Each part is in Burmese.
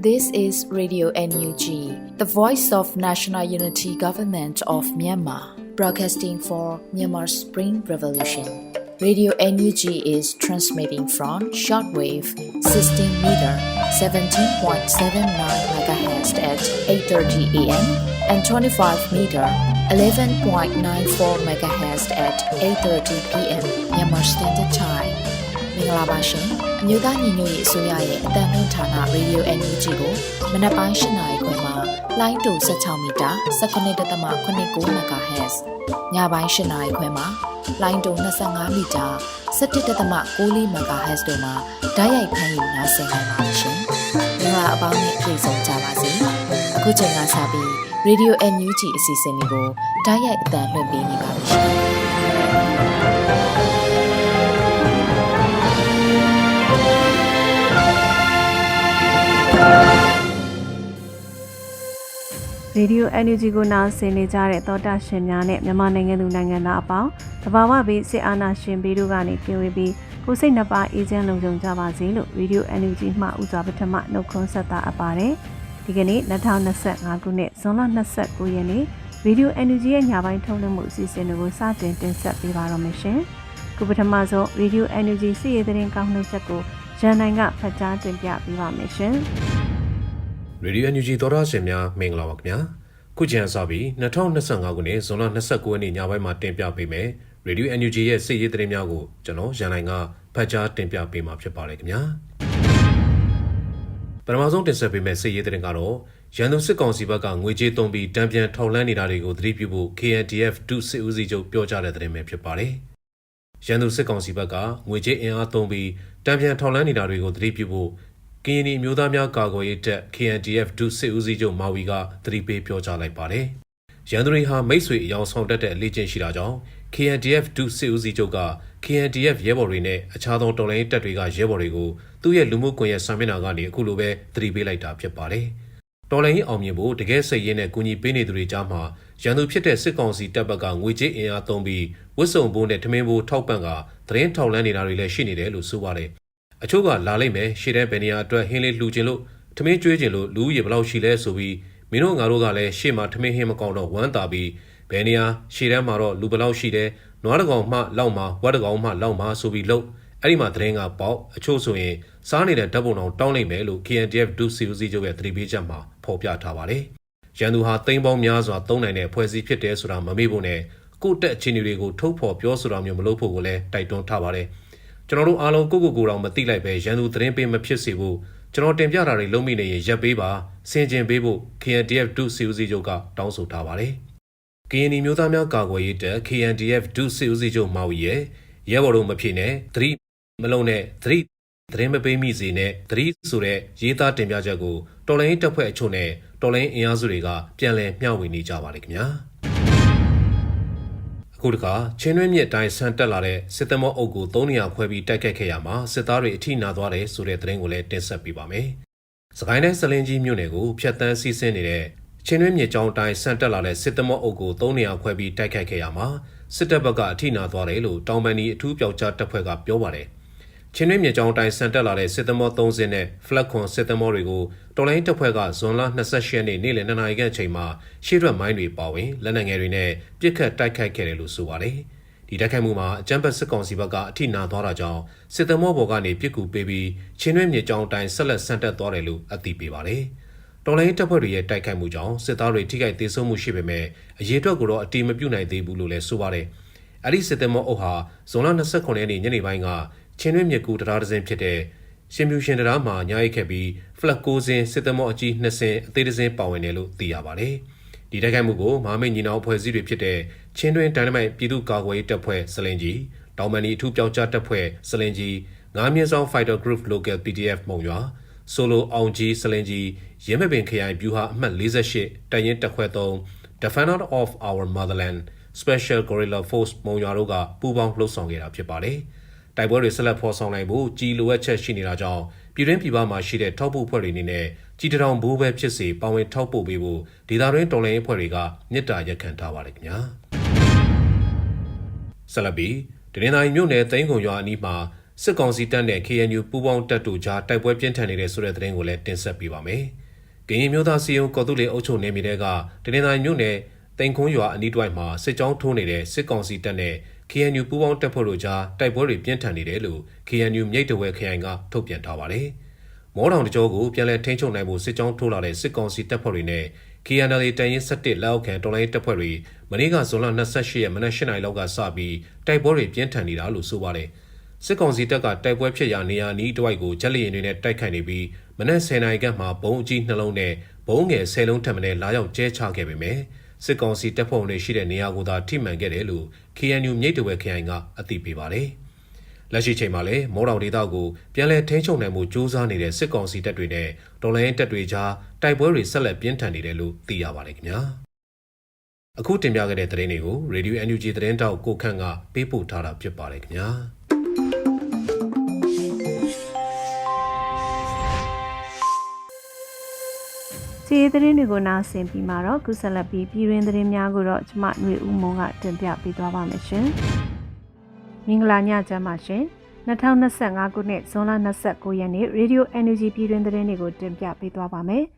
This is Radio NUG, the voice of National Unity Government of Myanmar, broadcasting for Myanmar's Spring Revolution. Radio NUG is transmitting from shortwave 16 meter 17.79 MHz at 8:30 a.m. and 25 meter 11.94 MHz at 8:30 p.m. Myanmar Standard Time. မင်္ဂလာပါရှင်။အ မျိုးသားညီညွတ်ရေးအစိုးရရဲ့အတန်လွင့်ဌာန Radio NUG ကိုမနက်ပိုင်း၈နာရီခွဲမှာလိုင်းတူ16မီတာ19.89 MHz ၊ညပိုင်း၈နာရီခွဲမှာလိုင်းတူ25မီတာ17.6 MHz တို့မှာဓာတ်ရိုက်ဖမ်းယူနိုင်စေနိုင်ပါရှင်။မင်္ဂလာအပေါင်းနဲ့ပြည့်စုံကြပါစေ။အခုချိန်ကစပြီး Radio NUG အစီအစဉ်လေးကိုဓာတ်ရိုက်အတန်လွှင့်ပေးနေပါပြီရှင်။ Radio NUG ကိုနားဆင်နေကြတဲ့သောတာရှင်များနဲ့မြန်မာနိုင်ငံသူနိုင်ငံသားအပေါင်းတဘာဝဘေးစစ်အာဏာရှင်ဘေးတို့ကနေကင်းဝေးပြီးကိုစိတ်နှပါအေးချမ်းလုံခြုံကြပါစေလို့ Radio NUG မှဦးစွာပထမနှုတ်ခွန်းဆက်တာအပ်ပါတယ်ဒီကနေ့2025ခုနှစ်ဇွန်လ29ရက်နေ့ Radio NUG ရဲ့ညပိုင်းထုတ်လွှင့်မှုအစီအစဉ်တွေကိုစတင်တင်ဆက်ပေးပါတော့မယ်ရှင်ခုပထမဆုံး Radio NUG စီးရီးသတင်းကောင်းနှုတ်ချက်ကိုရန်နိုင်ကဖတ်ကြားတင်ပြပေးပါမယ်ရှင် ရေဒီယို NUG သောတာရှင်များမင်္ဂလာပါခင်ဗျာခုချိန်စပြီး2025ခုနှစ်ဇွန်လ29ရက်နေ့ညပိုင်းမှာတင်ပြပေးမယ်ရေဒီယို NUG ရဲ့စစ်ရေးသတင်းများကိုကျွန်တော်ရန်နိုင်ကဖတ်ကြားတင်ပြပေးမှာဖြစ်ပါတယ်ခင်ဗျာပထမဆုံးတင်ဆက်ပေးမယ့်စစ်ရေးသတင်းကတော့ရန်သူစစ်ကောင်စီဘက်ကငွေကြေးသုံးပြီးတံပြန်ထောက်လန်းနေတာတွေကိုသတိပြုဖို့ KNDF ဒုစစ်ဦးစီးချုပ်ပြောကြားတဲ့သတင်းပဲဖြစ်ပါတယ်ရန်သူစစ်ကောင်စီဘက်ကငွေကြေးအင်အားသုံးပြီးတံပြန်ထောက်လန်းနေတာတွေကိုသတိပြုဖို့ ကရင်ပြည်မျိုးသားများကာကွယ်ရေးတပ် KNDF ဒုစစ်ဦးစီးချုပ်မာဝီကသတိပေးပြောကြားလိုက်ပါတယ်။ရန်သူတွေဟာမိတ်ဆွေအယောင်ဆောင်တက်တဲ့အလေးချင်းရှိတာကြောင့် KNDF ဒုစစ်ဦးစီးချုပ်က KNDF ရဲဘော်တွေနဲ့အခြားသောတော်လှန်ရေးတပ်တွေကရဲဘော်တွေကိုသူ့ရဲ့လူမှုကွန်ရက်စာမျက်နှာကနေအခုလိုပဲသတိပေးလိုက်တာဖြစ်ပါတယ်။တော်လှန်ရေးအောင်မြင်ဖို့တကယ်စိတ်ရင်းနဲ့ကူညီပေးနေသူတွေကြားမှာရန်သူဖြစ်တဲ့စစ်ကောင်စီတပ်ဘက်ကငွေကြေးအင်အားသုံးပြီးဝစ်စုံဘိုးနဲ့ထမင်းဘိုးထောက်ပံ့ကသတင်းထောက်လန်းနေတာတွေလည်းရှိနေတယ်လို့ဆိုပါတယ်။ အချို့ကလာလိုက်မယ်ရှေ့တန်းဘယ်နေရာအတွက်ဟင်းလေးလှူခြင်းလို့ထမင်းကျွေးခြင်းလို့လူဦးရေဘယ်လောက်ရှိလဲဆိုပြီးမင်းတို့ငါတို့ကလည်းရှေ့မှာထမင်းဟင်းမကောင်းတော့ဝမ်းသာပြီးဘယ်နေရာရှေ့တန်းမှာတော့လူဘယ်လောက်ရှိတယ်နွားတကောင်မှလောက်မှဝက်တကောင်မှလောက်မှဆိုပြီးလို့အဲ့ဒီမှာသတင်းကပေါက်အချို့ဆိုရင်စားနေတဲ့ဓာတ်ပုံတော်တောင်းလိုက်မယ်လို့ KNDF ဒုစီဦးစီးချုပ်ရဲ့သတိပေးချက်မှာဖော်ပြထားပါတယ်ရန်သူဟာတိမ်ပေါင်းများစွာသုံးနိုင်တဲ့ဖွဲ့စည်းဖြစ်တယ်ဆိုတာမမေ့ဖို့နဲ့ကိုယ့်တက်အခြေအနေတွေကိုထုတ်ဖော်ပြောဆိုတာမျိုးမလုပ်ဖို့ကိုလည်းတိုက်တွန်းထားပါတယ် ကျွန်တော်တို့အားလုံးကိုကိုကိုတောင်မသိလိုက်ပဲရန်သူသတင်းပေးမဖြစ်စေဖို့ကျွန်တော်တင်ပြတာတွေလုံးမိနေရင်ရပ်ပေးပါစင်ကျင်ပေးဖို့ KNDF ဒုစီဦးစီးချုပ်ကတောင်းဆိုထားပါတယ်။ KND မျိုးသားများကာကွယ်ရေးတပ် KNDF ဒုစီဦးစီးချုပ်မာဝီရဲ့ရဲဘော်တို့မဖြစ်နဲ့သတိမလုံးနဲ့သတိသတင်းမပေးမိစေနဲ့သတိဆိုတဲ့ရေးသားတင်ပြချက်ကိုတော်လိုင်းတပ်ဖွဲ့အချို့နဲ့တော်လိုင်းအင်အားစုတွေကပြန်လည်မျှဝေနေကြပါတယ်ခင်ဗျာ။ အခုတခါချင်းတွင်းမြစ်တိုင်းဆန်တက်လာတဲ့စစ်သမောအုပ်ကို300ခွဲပြီးတိုက်ခတ်ခဲ့ရမှာစစ်သားတွေအထိနာသွားတယ်ဆိုတဲ့သတင်းကိုလည်းတင်ဆက်ပေးပါမယ်။စကိုင်းတိုင်းစလင်းကြီးမြို့နယ်ကိုဖျက်ဆီးစီးဆင်းနေတဲ့ချင်းတွင်းမြစ်ကြောင်းတိုင်းဆန်တက်လာတဲ့စစ်သမောအုပ်ကို300ခွဲပြီးတိုက်ခတ်ခဲ့ရမှာစစ်တပ်ဘက်ကအထိနာသွားတယ်လို့တောင်ပန်ဒီအထူးပြောက်ကြားတပ်ဖွဲ့ကပြောပါတယ်။ ချင်းတွင်းမြစ်ကြောင်းတိုင်းဆန်တက်လာတဲ့စစ်သမော3စင်းနဲ့ flag ခွန်စစ်သမောတွေကိုတော်လိုင်းတပ်ဖွဲ့ကဇွန်လ28ရက်နေ့နေ့လယ်2နာရီခန့်အချိန်မှာရှေ့ထွက်မိုင်းတွေပါဝင်လက်နက်ငယ်တွေနဲ့ပြစ်ခတ်တိုက်ခိုက်ခဲ့တယ်လို့ဆိုပါတယ်။ဒီတိုက်ခိုက်မှုမှာအကြမ်းဖက်စစ်ကောင်စီဘက်ကအထိနာသွားတာကြောင့်စစ်သမောဘော်ကနေပြစ်ကူပေးပြီးချင်းတွင်းမြေကြောင်းတိုင်းဆက်လက်ဆန်တက်သွားတယ်လို့အသိပေးပါတယ်။တော်လိုင်းတပ်ဖွဲ့တွေရဲ့တိုက်ခိုက်မှုကြောင့်စစ်သားတွေထိခိုက်ဒေဆုံးမှုရှိပေမဲ့အရေးအတွက်ကိုတော့အတိမပြုနိုင်သေးဘူးလို့လည်းဆိုပါတယ်။အဲ့ဒီစစ်သမောအုပ်ဟာဇွန်လ29ရက်နေ့ညနေပိုင်းက ချင်းတွင်းမြေကူတရားဒဇင်ဖြစ်တဲ့ရှင်ပြူရှင်တရားမှာညာရိုက်ခဲ့ပြီး flag 9စင်းစစ်သမောအကြီး2စင်းအသေးစင်းပါဝင်တယ်လို့သိရပါတယ်။ဒီတိုက်ခိုက်မှုကိုမဟာမိတ်ညီနောင်ဖွဲ့စည်းတွေဖြစ်တဲ့ချင်းတွင်းဒိုင်နမိုက်ပြည်သူ့ကာကွယ်ရေးတပ်ဖွဲ့စလင်ကြီးတောင်မန်နီအထူးပြောက်ကြားတပ်ဖွဲ့စလင်ကြီးငါးမြင့်ဆောင် Fighter Group Local PDF မုံရွာဆိုလိုအောင်ကြီးစလင်ကြီးရင်းမပင်ခရိုင်ဗျူဟာအမှတ်48တပ်ရင်းတပ်ခွဲ3 Defender of Our Motherland Special Guerrilla Force မုံရွာတို့ကပူးပေါင်းလှုပ်ဆောင်ခဲ့တာဖြစ်ပါတယ်။ တိုက်ပွဲတွေဆက်လက်ဖော်ဆောင်နိုင်ဖို့ကြီးလိုအပ်ချက်ရှိနေတာကြောင့်ပြည်တွင်းပြည်ပမှာရှိတဲ့ထောက်ပို့ဖွဲ့တွေအနေနဲ့ကြီးတထောင်ဘိုးပဲဖြစ်စေပါဝင်ထောက်ပို့ပေးဖို့ဒေသတွင်းတော်လှန်ရေးဖွဲ့တွေကမြစ်တာရက်ခံထားပါတယ်ခင်ဗျာဆက်လက်ပြီးတနင်္သာရီမြို့နယ်သိန်းကုံရွာအနီးမှာစစ်ကောင်စီတပ်နဲ့ KNU ပူးပေါင်းတပ်တို့ကြားတိုက်ပွဲပြင်းထန်နေတဲ့ဆိုတဲ့သတင်းကိုလည်းတင်ဆက်ပေးပါမယ်။ကရင်မျိုးသားစီယုံကော်တူလီအုပ်ချုပ်နေမိတဲ့ကတနင်္လာရီမြို့နယ်တိန်ခွန်းရွာအနီးတစ်ဝိုက်မှာစစ်ကြောင်းထိုးနေတဲ့စစ်ကောင်စီတပ်နဲ့ KNU ပူးပေါင်းတပ်ဖွဲ့တို့ကြားတိုက်ပွဲတွေပြင်းထန်နေတယ်လို့ KNU မြိတ်တဝဲခရိုင်ကထုတ်ပြန်ထားပါတယ်။မော်တောင်တကြောကိုပြန်လည်ထိန်းချုပ်နိုင်ဖို့စစ်ကြောင်းထိုးလာတဲ့စစ်ကောင်စီတပ်ဖွဲ့တွေနဲ့ KNL တန်ရင်17လက်အောက်ခံတော်လိုင်းတပ်ဖွဲ့တွေမနေ့ကဇွန်လ28ရက်မနက်8:00နာရီလောက်ကစပြီးတိုက်ပွဲတွေပြင်းထန်နေတာလို့ဆိုပါတယ်။စစ်ကောင်စီတပ်ကတိုက်ပွဲဖြစ်ရာနေရာနီးတစ်ဝိုက်ကိုဂျက်လီရင်တွေနဲ့တိုက်ခိုက်နေပြီးမနက်10:00နာရီကမှဘုံအကြီးနှလုံးနဲ့ဘုံငယ်10လုံးထပ်မံလာရောက်ကျဲချခဲ့ပေမယ့် စစ်ကောင်စီတပ်ဖွဲ့ဝင်တွေရှိတဲ့နေရာကိုသာထိမှန်ခဲ့တယ်လို့ KNU မြိတ်တဝဲခရိုင်ကအသိပေးပါတယ်။လက်ရှိချိန်မှာလည်းမော်တော်ဒေသကိုပြန်လည်ထိန်းချုပ်နိုင်မှုစ조사နေတဲ့စစ်ကောင်စီတပ်တွေနဲ့တော်လိုင်းတပ်တွေကြားတိုက်ပွဲတွေဆက်လက်ပြင်းထန်နေတယ်လို့သိရပါတယ်ခင်ဗျာ။အခုတင်ပြခဲ့တဲ့သတင်းတွေကို Radio NUG သတင်းတောက်ကိုခန့်ကပေးပို့ထားတာဖြစ်ပါတယ်ခင်ဗျာ။ စီရေးသတင်းတွေကိုနားဆင်ပြီးမှတော့ကုဆက်လက်ပြီးပြည်တွင်းသတင်းများကိုတော့ကျမຫນွေဦးမုံကတင်ပြပေးသွားပါမယ်ရှင်။မင်္ဂလာညချမ်းပါရှင်။2025ခုနှစ်ဇွန်လ29ရက်နေ့ Radio NUG ပြည်တွင်းသတင်းတွေကိုတင်ပြပေးသွားပါမယ်။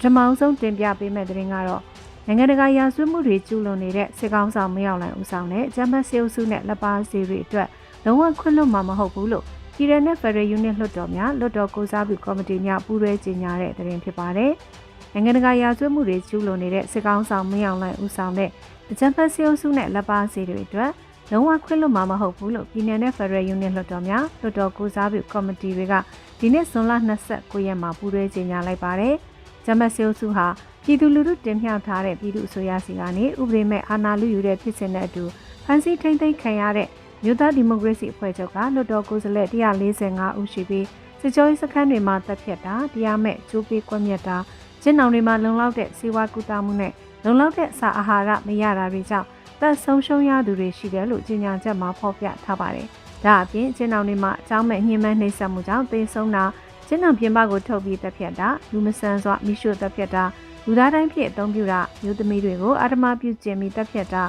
ဓမ္မအောင်ဆုံးတင်ပြပေးမယ့်သတင်းကတော့နိုင်ငံတကာရာဇဝတ်မှုတွေကျူးလွန်နေတဲ့စစ်ကောင်ဆောင်မရောက်နိုင်ဦးဆောင်တဲ့ဂျမတ်စေအုပ်စုနဲ့လက်ပါစီတွေအတွက်လုံးဝခွင့်လွှတ်မှာမဟုတ်ဘူးလို့ ပြည်ရနဲ့ဖက်ဒရယ်ယူနစ်လွှတ်တော်များလွှတ်တော်ကိုစားပြုကော်မတီများပူးတွဲကြီးညာတဲ့သတင်းဖြစ်ပါတယ်။နိုင်ငံတကာရာဇဝတ်မှုတွေကျူးလွန်နေတဲ့စစ်ကောင်ဆောင်မရောက်နိုင်ဦးဆောင်တဲ့ဂျမတ်စေအုပ်စုနဲ့လက်ပါစီတွေအတွက်လုံးဝခွင့်လွှတ်မှာမဟုတ်ဘူးလို့ပြည်내နဲ့ဖက်ဒရယ်ယူနစ်လွှတ်တော်များလွှတ်တော်ကိုစားပြုကော်မတီတွေကဒီနေ့ဇွန်လ29ရက်မှာပူးတွဲကြီးညာလိုက်ပါတယ်။ဂျမတ်စေအုပ်စုဟာပြည်သူလူထုတင်မြှောက်ထားတဲ့ပြည်သူအစိုးရစီကနေဥပဒေမဲ့အာဏာလုယူတဲ့ဖြစ်စဉ်တဲ့အတူဖန်ဆီးထိမ့်သိမ်းခံရတဲ့ မြို့သားဒီမိုကရေစီအဖွဲ့ချုပ်ကလွှတ်တော်ကိုယ်စားလှယ်145ဦးရှိပြီးစစ်ကြောရေးစခန်းတွေမှာတပ်ဖြတ်တာတရားမဲ့ကျိုးပေးကွက်မြက်တာကျင်းအောင်တွေမှာလုံလောက်တဲ့စေဝါကူတာမှုနဲ့လုံလောက်တဲ့စာအာဟာရမရတာတွေကြောင့်တပ်ဆုံးရှုံးရသူတွေရှိတယ်လို့ကြေညာချက်မှာဖော်ပြထားပါတယ်။ဒါအပြင်ကျင်းအောင်တွေမှာအကြောင်းမဲ့ညှဉ်းပန်းနှိပ်စက်မှုကြောင့်သေဆုံးတာကျင်းအောင်ပြင်ပကိုထုတ်ပြီးတပ်ဖြတ်တာလူမဆန်စွာမိရှုတပ်ဖြတ်တာလူသားတိုင်းဖြစ်အသုံးပြုတာမျိုးသမီးတွေကိုအာဓမပြုကျင့်ပြီးတပ်ဖြတ်တာ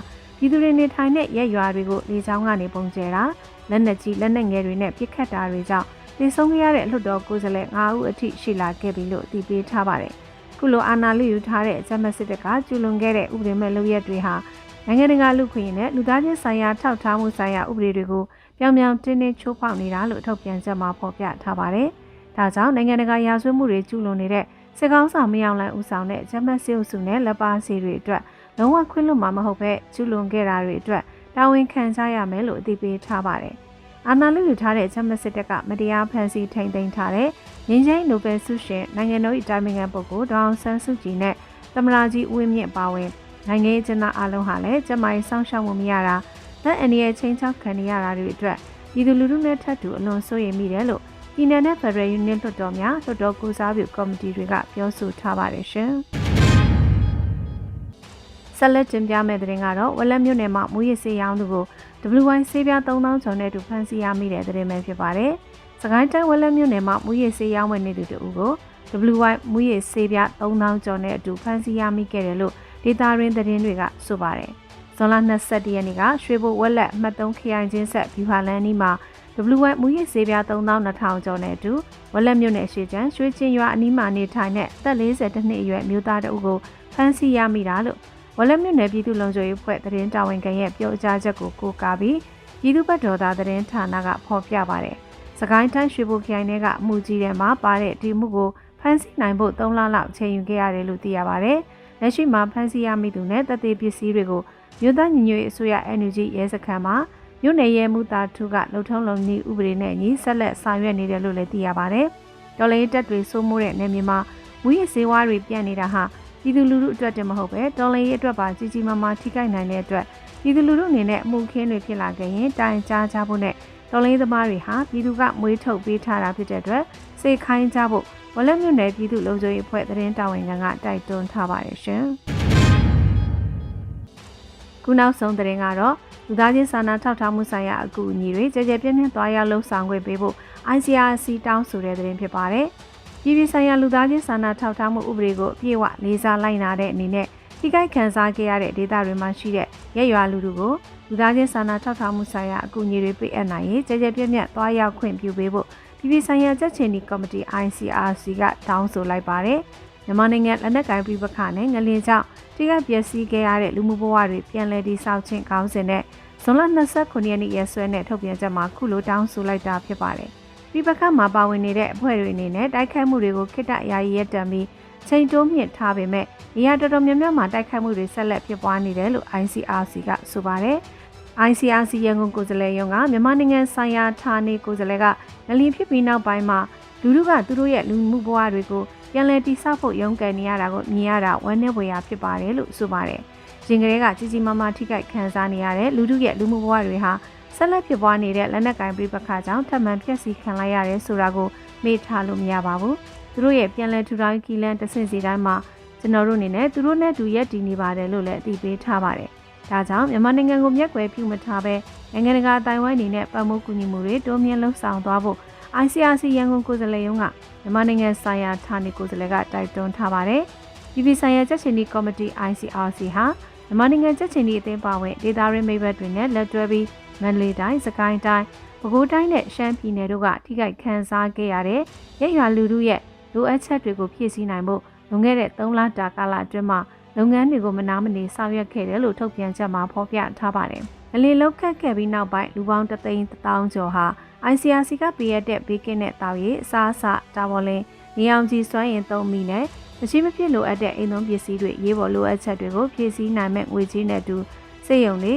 ပြည်သူတွေနေထိုင်တဲ့ရက်ရွာတွေကိုလေကြောင်းကနေပုံကျဲတာလက်နက်ကြီးလက်နက်ငယ်တွေနဲ့ပစ်ခတ်တာတွေကြောင့်သေဆုံးခဲ့ရတဲ့လွှတ်တော်ကိုယ်စားလှယ်9ဦးအထိရှိလာခဲ့ပြီလို့အတည်ပြုထားပါတယ်။ခုလိုအာဏာလုယူထားတဲ့ဂျမစစ်တပ်ကကျူလွန်ခဲ့တဲ့ဥပဒေမဲ့လုပ်ရက်တွေဟာနိုင်ငံတကာလူခွင့်နဲ့လူသားချင်းဆိုင်ရာထောက်ထားမှုဆိုင်ရာဥပဒေတွေကိုပြောင်ပြောင်တင်းတင်းချိုးဖောက်နေတာလို့ထုတ်ပြန်ချက်မှာဖော်ပြထားပါတယ်။ဒါကြောင့်နိုင်ငံတကာရာဇဝတ်မှုတွေကျူလွန်နေတဲ့စစ်ကောင်းဆောင်မယောင်လန်ဦးဆောင်တဲ့ဂျမတ်စီအုပ်စုနဲ့လက်ပါစီတွေအတွက် လုံးဝခွင့်လွှတ်မှာမဟုတ်ပဲကျူးလွန်ခဲ့တာတွေအတွက်တာဝန်ခံကြရမယ်လို့အသိပေးထားပါတယ်။အာဏာလုယူထားတဲ့ဂျမတ်စစ်တပ်ကမတရားဖန်ဆီးထိန်သိမ်းထားတဲ့ငင်းချင်းနိုဘယ်ဆုရှင်နိုင်ငံတော်၏တာမင်ခံပုဂ္ဂိုလ်ဒေါအောင်ဆန်းစုကြည်နဲ့သမရာကြီးဦးဝင်းမြင့်ပါဝင်နိုင်ငံရေးကျင်းသားအလုံးဟာလည်းကျမကြီးစောင့်ရှောက်မှုမရတာလက်အန္တရာယ်ချင်းချောက်ခံရတာတွေအတွက်ပြည်သူလူထုနဲ့ထပ်တူအလွန်စိုးရိမ်မိတယ်လို့ပြည်내နဲ့ဖက်ဒရယ်ယူနစ်လွှတ်တော်များလွှတ်တော်ကူစားပြုကော်မတီတွေကပြောဆိုထားပါတယ်ရှင်။ ဆက်လက်တင်ပြမယ့်တဲ့ရင်ကတော့ဝလက်မြို့နယ်မှာမူရစ်စေးရောင်းသူကို WY ဆေးပြား3000ကျော်နဲ့တူဖမ်းဆီးရမိတဲ့တဲ့ရင်ပဲဖြစ်ပါတယ်။စကိုင်းတိုင်းဝလက်မြို့နယ်မှာမူရစ်စေးရောင်းဝယ်နေသူတို့ကို WY မူရစ်ဆေးပြား3000ကျော်နဲ့အတူဖမ်းဆီးရမိခဲ့တယ်လို့ဒေတာရင်းသတင်းတွေကဆိုပါတယ်။ဇွန်လ22ရက်နေ့ကရွှေဘိုဝက်လက်မှတ်3ခရိုင်ချင်းဆက်ဗျူဟာလန်နီးမှာ W1 မူရစ်ဆေးပြား3200ကျော်နဲ့အတူဝလက်မြို့နယ်ရှိချမ်းရွှေချင်းရွာအနီးမှာနေထိုင်တဲ့သက်40နှစ်အရွယ်မျိုးသားတအုပ်ကိုဖမ်းဆီးရမိတာလို့ ဝလက်မြို့နယ်ပြည်သူ့လုံခြုံရေးဖွဲ့သတင်းတာဝန်ခံရဲ့ပြောကြားချက်ကိုကိုးကားပြီးပြည်သူ့ဘက်တော်သားသတင်းဌာနကဖော်ပြပါတယ်။စကိုင်းတိုင်းရွှေဘိုခရိုင်ထဲကအမှုကြီးထဲမှာပါတဲ့ဒီမှုကိုဖမ်းဆီးနိုင်ဖို့3လလောက်ချိန်ယူခဲ့ရတယ်လို့သိရပါတယ်။လက်ရှိမှာဖမ်းဆီးရမိသူနဲ့တပ်သေးပစ္စည်းတွေကိုမြို့သားညီညွတ်ရေးအစိုးရ NUG ရဲစခန်းမှာမြို့နယ်ရဲမှုသားထုကလှုပ်ထုံးလုံကြီးဥပဒေနဲ့ညီဆက်လက်ဆောင်ရွက်နေတယ်လို့လည်းသိရပါတယ်။တော်လေးတက်တွေစိုးမိုးတဲ့နေမြေမှာမူရစ်စေဝါတွေပြန့်နေတာဟာ ပြည်သူလူထုအတွက်တည်းမဟုတ်ပဲတော်လေးရဲ့အတွက်ပါကြီးကြီးမားမားထိခိုက်နိုင်တဲ့အတွက်ပြည်သူလူထုအနေနဲ့အမှုခင်းတွေဖြစ်လာခဲ့ရင်တိုင်ကြားကြဖို့နဲ့တော်လေးသမားတွေဟာပြည်သူကမွေးထုတ်ပေးထားတာဖြစ်တဲ့အတွက်စိတ်ခိုင်းကြဖို့ဝလက်မြို့နယ်ပြည်သူ့လုံခြုံရေးအဖွဲ့သတင်းတာဝန်ခံကတိုက်တွန်းထားပါတယ်ရှင်။ခုနောက်ဆုံးသတင်းကတော့လူသားချင်းစာနာထောက်ထားမှုဆိုင်ရာအကူအညီတွေကြကြပြည့်ပြည့်သွားရောက်လှုပ်ဆောင်ခွင့်ပေးဖို့ ICRC တောင်းဆိုတဲ့သတင်းဖြစ်ပါတယ်။ ပြည်ပြည်ဆိုင်ရာလူသားချင်းစာနာထောက်ထားမှုဥပဒေကိုအပြည့်အဝလေးစားလိုက်နာတဲ့အနေနဲ့ထိခိုက်ခံစားခဲ့ရတဲ့ဒေသတွေမှာရှိတဲ့ရက်ရွာလူထုကိုလူသားချင်းစာနာထောက်ထားမှုဆိုင်ရာအကူအညီတွေပေးအပ်နိုင်ရေးကြကြပြည့်ပြည့်သွားရောက်ခွင့်ပြုပေးဖို့ပြည်ပြည်ဆိုင်ရာကြက်ချင်ဒီကော်မတီ ICRC ကတောင်းဆိုလိုက်ပါတယ်မြန်မာနိုင်ငံလက်နက်ကိုင်ပြည်ပခနဲ့ငလင်ကြောင့်တိကပျက်စီးခဲ့ရတဲ့လူမှုဘဝတွေပြန်လည်တည်ဆောက်ခြင်းကောင်းစဉ်နဲ့ဇွန်လ29ရက်နေ့ရက်စွဲနဲ့ထုတ်ပြန်ချက်မှာခုလိုတောင်းဆိုလိုက်တာဖြစ်ပါတယ် ပြည်ပခမှာပါဝင်နေတဲ့အဖွဲ့တွေအနေနဲ့တိုက်ခိုက်မှုတွေကိုခိတ္တယာယီရပ်တန့်ပြီးချိန်တိုးမြင့်ထားပေမဲ့နေရာတော်တော်များများမှာတိုက်ခိုက်မှုတွေဆက်လက်ဖြစ်ပွားနေတယ်လို့ ICRC ကဆိုပါတယ်။ ICRC ရန်ကုန်ကိုယ်စားလှယ်ရုံးကမြန်မာနိုင်ငံဆိုင်ရာဌာနေကိုယ်စားလှယ်ကငလင်ဖြစ်ပြီးနောက်ပိုင်းမှာလူလူကသူတို့ရဲ့လူမှုဘဝတွေကိုပြန်လည်တည်ဆောက်ဖို့ရုန်းကန်နေရတာကိုမြင်ရတာဝမ်းနည်းဖွယ်ရာဖြစ်ပါတယ်လို့ဆိုပါတယ်။ရင်ကလေးကကြီးကြီးမားမားထိခိုက်ခံစားနေရတဲ့လူတို့ရဲ့လူမှုဘဝတွေဟာ ဆက်လက်ဖြစ်ပွားနေတဲ့လက်နက်ကင်ပြပခါကြောင့်ထပ်မံဖျက်ဆီးခံလိုက်ရတယ်ဆိုတာကိုမေ့ထားလို့မရပါဘူး။သူတို့ရဲ့ပြန်လည်ထူထောင်ကီလန်တဆင့်စီတိုင်းမှာကျွန်တော်တို့အနေနဲ့သူတို့နဲ့တူရက်တည်နေပါတယ်လို့လည်းအသိပေးထားပါတယ်။ဒါကြောင့်မြန်မာနိုင်ငံကိုမျက်ကွယ်ပြုမထားဘဲနိုင်ငံတကာအတိုင်းဝိုင်းအနေနဲ့ပတ်မိုးကူညီမှုတွေတိုးမြှင့်လှုပ်ဆောင်သွားဖို့ ICRC ရန်ကုန်ကိုယ်စားလှယ်ရုံးကမြန်မာနိုင်ငံဆိုင်ရာဌာနေကိုယ်စားလှယ်ကတိုက်တွန်းထားပါတယ်။ပြည်ပဆိုင်ရာကြက်ချင်ဒီကော်မတီ ICRC ဟာမြန်မာနိုင်ငံကြက်ချင်ဒီအသင်းပါဝင်ဒေတာရင်းမိဘတွေနဲ့လက်တွဲပြီး မန္တလေးတိုင်းစကိုင်းတိုင်းပဲခူးတိုင်းနဲ့ရှမ်းပြည်နယ်တို့ကထိခိုက်ခံစားခဲ့ရတဲ့ရရွာလူထုရဲ့လိုအပ်ချက်တွေကိုဖြည့်ဆည်းနိုင်ဖို့လွန်ခဲ့တဲ့3လတာကာလအတွင်းမှာလုပ်ငန်းတွေကိုမနာမနေဆောင်ရွက်ခဲ့တယ်လို့ထုတ်ပြန်ချက်မှာဖော်ပြထားပါတယ်။အလင်းလောက်ခတ်ခဲ့ပြီးနောက်ပိုင်းလူပေါင်းတသိန်းတောင်းကျော်ဟာ ICRC ကပေးရတဲ့ဘေးကင်းတဲ့တောက်ရည်အစားအစာတာဝလင်းနေအောင်ကြီးစွမ်းရင်သုံးမိနဲ့မရှိမဖြစ်လိုအပ်တဲ့အိမ်သုံးပစ္စည်းတွေရေးပေါ်လိုအပ်ချက်တွေကိုဖြည့်ဆည်းနိုင်မဲ့ငွေကြေးနဲ့တူစေယုံတွေ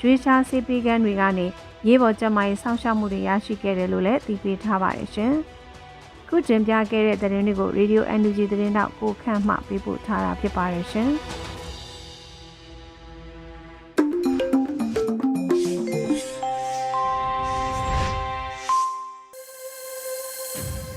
ရွေးချားစေးပေးကမ်းတွေကနေရေးပေါ်ကျန်းမာရေးစောင့်ရှောက်မှုတွေရရှိခဲ့တယ်လို့လည်းသိပေးထားပါတယ်ရှင်။ခုတင်ပြခဲ့တဲ့သတင်းတွေကို Radio NUG သတင်းတော့ကိုခန့်မှပေးပို့ထားတာဖြစ်ပါတယ်ရှင်။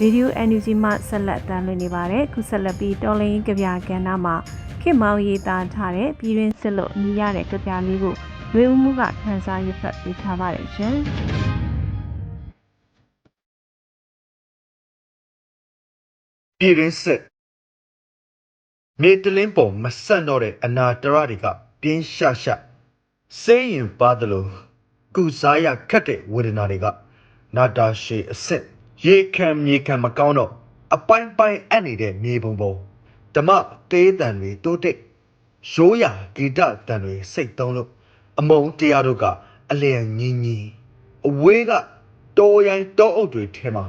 Radio NUG မှဆက်လက်တမ်းလွှင့်နေပါတယ်ခုဆက်လက်ပြီးတော်လင်းကဗျာကဏ္ဍမှာခင်မောင်ရေးသားထားတဲ့ပြည်တွင်းစစ်လို့အမည်ရတဲ့ကဗျာလေးကို ရွေးဦးမှုကခန်းစားရဖတ်ပေးထားပါတယ်ရှင်ပြည်ရင်းစစ်မြေတလင်းပုံမဆန့်တော့တဲ့အနာတရတွေကပြင်းရှရှစေးရင်ပါသလိုကုစားရခတ်တဲ့ဝေဒနာတွေကနာတာရှည်အစစ်ရေခံမြေခံမကောင်းတော့အပိုင်းပိုင်းအပ်နေတဲ့မြေပုံပုံဓမ္မတေးတန်တွေတိုးတိတ်ရိုးရာဂီတတန်တွေစိတ်သုံးလို့ အမုံတရားတို့ကအလျံညီညီအဝေးကတော်ရိုင်းတောအုပ်တွေထဲမှာ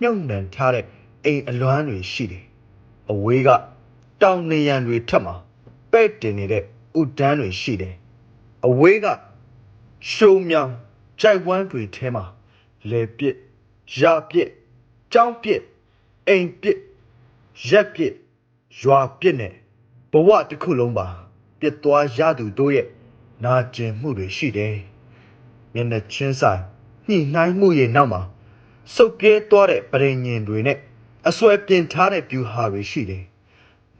မြုပ်နှံထားတဲ့အိမ်အလွမ်းတွေရှိတယ်အဝေးကတောင်နေရံတွေထက်မှာပဲ့တင်နေတဲ့ဥဒန်းတွေရှိတယ်အဝေးကရှုံမြောင်ကြိုက်ဝမ်းတွေထဲမှာလေပစ်ရပစ်ကြောင်းပစ်အိမ်ပစ်ရက်ပစ်ရွာပစ်နဲ့ဘဝတစ်ခုလုံးပါပြစ်သွားရသူတို့ရဲ့ နာကျင်မှုတွေရှိတယ်မျက်နှာချင်းဆိုင်ညှိနှိုင်းမှုရဲ့နောက်မှာစုပ်ပြဲသွားတဲ့ပရိညင်တွေနဲ့အစွဲပြင်ထားတဲ့ပြူဟာတွေရှိတယ်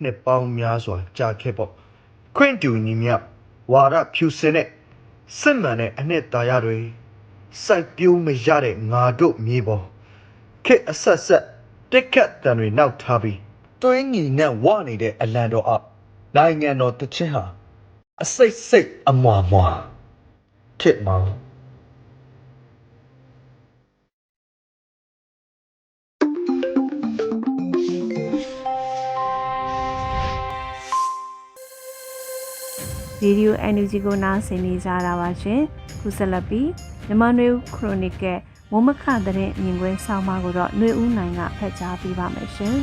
နှစ်ပေါင်းများစွာကြာခဲ့ပေါ့ခွင့်တူညီမြဝါရဖြူစင်တဲ့စစ်မှန်တဲ့အနှစ်သာရတွေစိုက်ပျိုးမရတဲ့ငါတို့မြေပေါ်ခက်အဆက်ဆက်တက်ခတ်တံတွေနောက်ထားပြီးတွင်းညီနဲ့ဝနေတဲ့အလံတော်အောက်နိုင်ငံတော်တချင်းဟာ အစိတ်စိတ်အမွာမွာခက်မောင်ဗီဒီယို NUG ကိုနားဆင်နေကြတာပါရှင်ခုဆက်လက်ပြီးမြန်မာနွေဦးခရိုနီကယ်မုံမခတဲ့မြင်ကွင်းဆောင်းပါးကိုတော့နွေဦးနိုင်ကဖတ်ကြားပေးပါမယ်ရှင်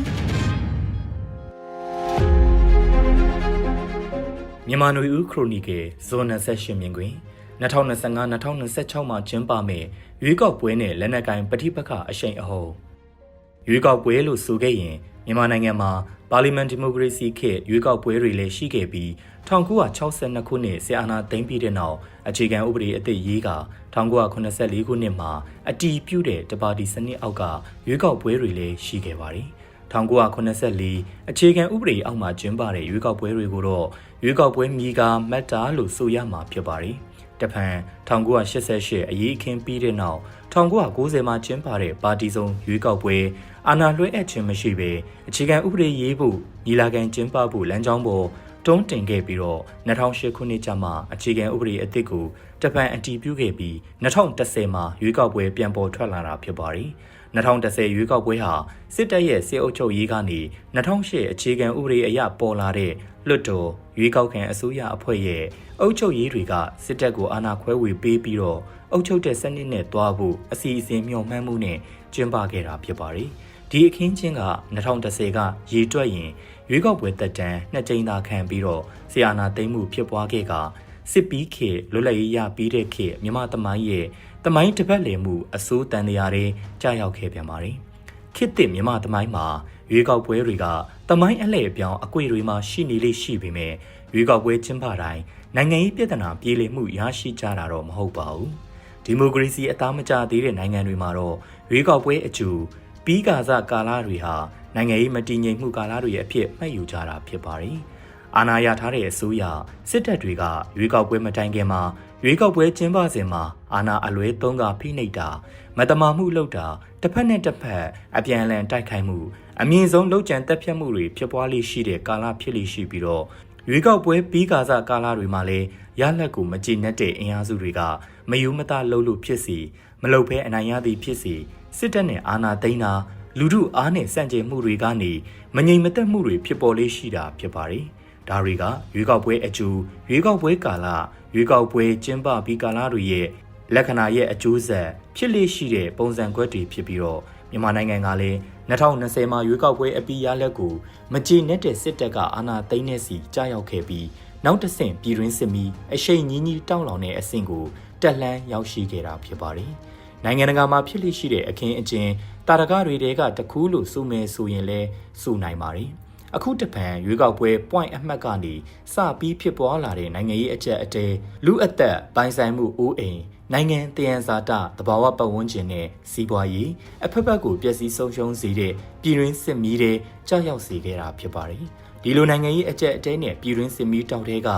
မြန်မာနွေဦးခရိုနီကယ်ဇွန်28မြင်ကွင်း2025-2026မှာကျင်းပမယ့်ရွေးကောက်ပွဲနဲ့လက်နက်ကင်ပဋိပက္ခအရှိန်အဟုန်ရွေးကောက်ပွဲလို့ဆိုခဲ့ရင်မြန်မာနိုင်ငံမှာပါလီမန်ဒီမိုကရေစီခေတ်ရွေးကောက်ပွဲတွေလည်းရှိခဲ့ပြီး1962ခုနှစ်ဆီအာနာသိမ်းပြီးတဲ့နောက်အခြေခံဥပဒေအသစ်ရေးက1984ခုနှစ်မှာအတီးပြုတ်တဲ့တပါတီစနစ်အောက်ကရွေးကောက်ပွဲတွေလည်းရှိခဲ့ပါတယ်1984အခြေခံဥပဒေအောက်မှာကျင်းပတဲ့ရွေးကောက်ပွဲတွေကိုတော့ ရွေးကောက်ပွဲမြီကာမက်တာလို့ဆိုရမှာဖြစ်ပါတယ်။တဖန်1988အရေးအခင်းပြီးတဲ့နောက်1990မှာကျင်းပတဲ့ပါတီစုံရွေးကောက်ပွဲအာဏာလွှဲအပ်ခြင်းမရှိဘဲအခြေခံဥပဒေရေးဖို့ညီလာခံကျင်းပဖို့လမ်းကြောင်းပေါ်တွန်းတင်ခဲ့ပြီးတော့2008ခုနှစ်ကျမှအခြေခံဥပဒေအသစ်ကိုတပန်အတည်ပြုခဲ့ပြီး2010မှာရွေးကောက်ပွဲပြန်ပေါ်ထွက်လာတာဖြစ်ပါတယ်။ 2010ရွေးကောက်ပွဲဟာစစ်တပ်ရဲ့စစ်အုပ်ချုပ်ရေးကနေ2008အခြေခံဥပဒေအရပေါ်လာတဲ့လွတ်တော်ရွေးကောက်ခံအစိုးရအဖွဲ့ရဲ့အုပ်ချုပ်ရေးတွေကစစ်တပ်ကိုအာဏာခွဲဝေပေးပြီးတော့အုပ်ချုပ်တဲ့စနစ်နဲ့တွားဖို့အစီအစဉ်မျှော်မှန်းမှုနဲ့ကျင်းပခဲ့တာဖြစ်ပါတယ်။ဒီအခင်းချင်းက2010ကရေတွက်ရင်ရွေးကောက်ပွဲတက်တန်းနှစ်ကြိမ်သာခံပြီးတော့ဆီယာနာသိမ်းမှုဖြစ်ပွားခဲ့ကစစ်ပီးခေလွတ်လပ်ရေးရပြီးတဲ့ခေမြမသမိုင်းရဲ့ သမိုင်းတစ်ပတ်လည်မှုအစိုးတန်တရားတွေကြာရောက်ခဲ့ပြန်ပါတယ်။ခေတ်သစ်မြမသမိုင်းမှာရွေးကောက်ပွဲတွေကသမိုင်းအလှည့်အပြောင်းအကွေတွေမှာရှိနေလိမ့်ရှိပေမဲ့ရွေးကောက်ပွဲကျင်းပတိုင်းနိုင်ငံရေးပြည်ထနာပြေလည်မှုရရှိကြတာတော့မဟုတ်ပါဘူး။ဒီမိုကရေစီအသားမကျသေးတဲ့နိုင်ငံတွေမှာတော့ရွေးကောက်ပွဲအကျူပြီးကာစကာလတွေဟာနိုင်ငံရေးမတည်ငြိမ်မှုကာလတွေအဖြစ်မှတ်ယူကြတာဖြစ်ပါတယ်။ အာဏာရထားတဲ့အစိုးရစစ်တပ်တွေကရွေးကောက်ပွဲမတိုင်ခင်မှာရွေးကောက်ပွဲကျင်းပစဉ်မှာအာဏာအလွဲသုံးကဖိနှိပ်တာမတမာမှုလုပ်တာတစ်ဖက်နဲ့တစ်ဖက်အပြန်အလှန်တိုက်ခိုက်မှုအမြင့်ဆုံးလှုပ်ကြံတက်ဖြတ်မှုတွေဖြစ်ပွားလိရှိတဲ့ကာလဖြစ်လိရှိပြီးတော့ရွေးကောက်ပွဲပြီးကာစကာလတွေမှာလည်းရလက်ကိုမကြည်နက်တဲ့အင်အားစုတွေကမယူမတလှုပ်လို့ဖြစ်စီမလှုပ်ဘဲအနိုင်ရသည်ဖြစ်စီစစ်တပ်နဲ့အာဏာသိမ်းတာလူထုအားနဲ့စန့်ကျင်မှုတွေကနေမငြိမ်မသက်မှုတွေဖြစ်ပေါ်လေးရှိတာဖြစ်ပါတယ်။ ဒါတွေကရွေးကောက်ပွဲအကျိုးရွေးကောက်ပွဲကာလရွေးကောက်ပွဲကျင်းပပြီးကာလတွေရဲ့လက္ခဏာရဲ့အကျိုးဆက်ဖြစ်လေးရှိတဲ့ပုံစံကွက်တွေဖြစ်ပြီးတော့မြန်မာနိုင်ငံကလည်း2020မှာရွေးကောက်ပွဲအပြီးရလက်ကိုမကြေနပ်တဲ့စစ်တပ်ကအာဏာသိမ်းနေစီကြားရောက်ခဲ့ပြီးနောက်တစ်ဆင့်ပြည်တွင်းစစ်မီအရှိန်ကြီးကြီးတောင်းလောင်တဲ့အဆင့်ကိုတက်လှမ်းရောက်ရှိခဲ့တာဖြစ်ပါတယ်။နိုင်ငံတကာမှာဖြစ်လိရှိတဲ့အခင်းအကျင်းတာရကတွေတဲကတခုလို့စုမယ်ဆိုရင်လဲစုနိုင်ပါတယ်။ အခုတပံရွေးကောက်ပွဲ point အမှတ်ကနေစပြီးဖြစ်ပွားလာတဲ့နိုင်ငံရေးအကြက်အတဲလူအသက်ပိုင်ဆိုင်မှုအိုးအိမ်နိုင်ငံတယံဇာတတဘာဝပတ်ဝန်းကျင်နဲ့စီးပွားရေးအဖက်ဖက်ကိုပျက်စီးဆုံးရှုံးစေတဲ့ပြည်တွင်းစစ်မီးတွေကြောက်ရောက်စေခဲ့တာဖြစ်ပါတယ်။ဒီလိုနိုင်ငံရေးအကြက်အတဲနဲ့ပြည်တွင်းစစ်မီးတောက်တဲ့က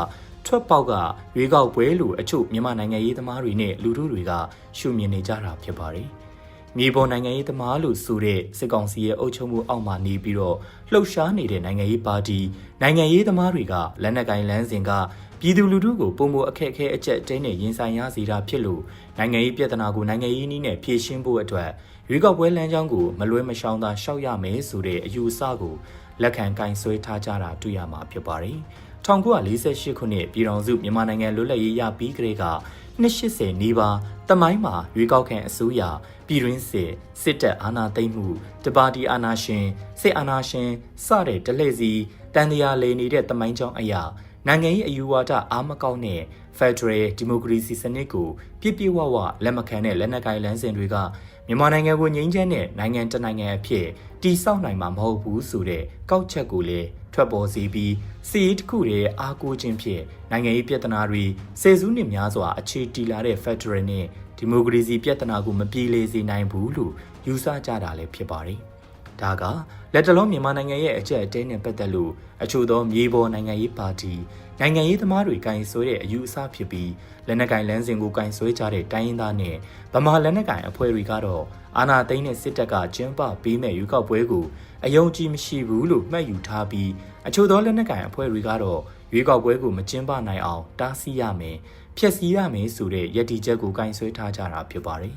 ထွက်ပေါက်ကရွေးကောက်ပွဲလို့အချို့မြန်မာနိုင်ငံရေးသမားတွေနဲ့လူထုတွေကရှုမြင်နေကြတာဖြစ်ပါတယ်။ မြေပေါ်နိုင်ငံရေးသမားလို့ဆိုတဲ့စစ်ကောင်စီရဲ့အုပ်ချုပ်မှုအောက်မှာနေပြီးတော့လှုပ်ရှားနေတဲ့နိုင်ငံရေးပါတီနိုင်ငံရေးသမားတွေကလက်နက်ကင်လန်းစဉ်ကပြည်သူလူထုကိုပုံမအခက်အခဲအကျက်တဲနဲ့ရင်ဆိုင်ရစေတာဖြစ်လို့နိုင်ငံရေးပြဿနာကိုနိုင်ငံရေးနည်းနဲ့ဖြေရှင်းဖို့အတွက်ရွေးကောက်ပွဲလမ်းကြောင်းကိုမလွဲမရှောင်သာရှောက်ရမယ်ဆိုတဲ့အယူအဆကိုလက်ခံကင်ဆွဲထားကြတာတွေ့ရမှာဖြစ်ပါတယ်။1948ခုနှစ်ပြည်တော်စုမြန်မာနိုင်ငံလွတ်လပ်ရေးရပြီးကလေးက280နီးပါး တမိုင်းမှာရွေးကောက်ခံအစိုးရပြည်တွင်းစစ်စစ်တပ်အာဏာသိမ်းမှုတပါတီအာဏာရှင်စစ်အာဏာရှင်စတဲ့တလှည့်စီတန်တရားလေနေတဲ့တမိုင်းကြောင်းအရာနိုင်ငံရေးအယူဝါဒအားမကောင်းတဲ့ Federal Democracy စနစ်ကိုပြည့်ပြည့်ဝဝလက်မခံတဲ့လက်နက်ကိုင်လမ်းစဉ်တွေကမြန်မာနိုင်ငံကိုငြိမ်းချမ်းတဲ့နိုင်ငံတနိုင်ငံအဖြစ်တည်ဆောက်နိုင်မှာမဟုတ်ဘူးဆိုတဲ့ကောက်ချက်ကိုလည်း ထွက်ပေါ်စေပြီးစီးရီးတစ်ခုတည်းအားကိုးခြင်းဖြင့်နိုင်ငံရေးပြဿနာတွေဆယ်စုနှစ်များစွာအခြေတည်လာတဲ့ Federal နဲ့ဒီမိုကရေစီပြဿနာကိုမပြေလည်စေနိုင်ဘူးလို့ယူဆကြတာလည်းဖြစ်ပါတယ်။ဒါက လက်တလုံးမြန်မာနိုင်ငံရဲ့အကြက်အတဲနဲ့ပတ်သက်လို့အချို့သောမြေပေါ်နိုင်ငံရေးပါတီနိုင်ငံရေးသမားတွေကင်ဆွဲတဲ့အယူအဆဖြစ်ပြီးလက်နက်ကင်လန်းစဉ်ကိုကင်ဆွဲကြတဲ့တိုင်းရင်းသားနဲ့ဗမာလက်နက်ကင်အဖွဲ့တွေကတော့အာဏာသိမ်းတဲ့စစ်တပ်ကကျင်းပပေးမဲ့ရွေးကောက်ပွဲကိုအယုံကြည်မရှိဘူးလို့မှတ်ယူထားပြီးအချို့သောလက်နက်ကင်အဖွဲ့တွေကတော့ရွေးကောက်ပွဲကိုမကျင်းပနိုင်အောင်တားဆီးရမယ်ဖျက်ဆီးရမယ်ဆိုတဲ့ရည်တည်ချက်ကိုကင်ဆွဲထားကြတာဖြစ်ပါတယ်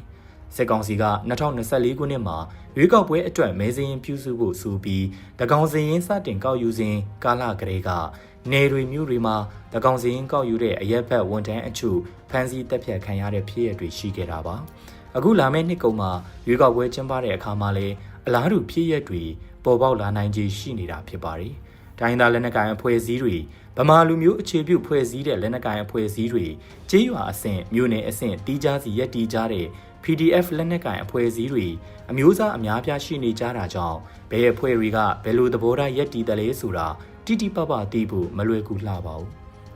စစ်ကောင်စီက2024ခုနှစ်မှာရွေးကောက်ပွဲအတွက်မဲစရင်ပြုစုဖို့ဆိုပြီးတကောင်စရင်စတင်ကောက်ယူစဉ်ကာလကလေးကနေတွေမျိုးတွေမှာတကောင်စရင်ကောက်ယူတဲ့အရက်ဖက်ဝန်တန်းအချို့ဖမ်းဆီးတပ်ဖြတ်ခံရတဲ့ဖြစ်ရပ်တွေရှိခဲ့တာပါအခုလာမယ့်နှစ်ကုန်မှာရွေးကောက်ပွဲကျင်းပတဲ့အခါမှာလည်းအလားတူဖြစ်ရပ်တွေပေါ်ပေါက်လာနိုင်ခြေရှိနေတာဖြစ်ပါတယ်တိုင်းသားလက်နက်ကိုင်အဖွဲ့အစည်းတွေဗမာလူမျိုးအခြေပြုဖွဲ့စည်းတဲ့လက်နက်ကိုင်အဖွဲ့အစည်းတွေကြေးရွာအဆင့်မြို့နယ်အဆင့်တီးခြားစီရက်တီးကြတဲ့ PDF လက်နက်ကိုင်အဖွဲ့အစည်းတွေအမျိုးသားအများပြားရှိနေကြတာကြောင့်ဘယ်အဖွဲ့တွေကဘယ်လိုသဘောထားရက်တီးတယ်လဲဆိုတာတိတိပပသိဖို့မလွယ်ကူလှပါဘူး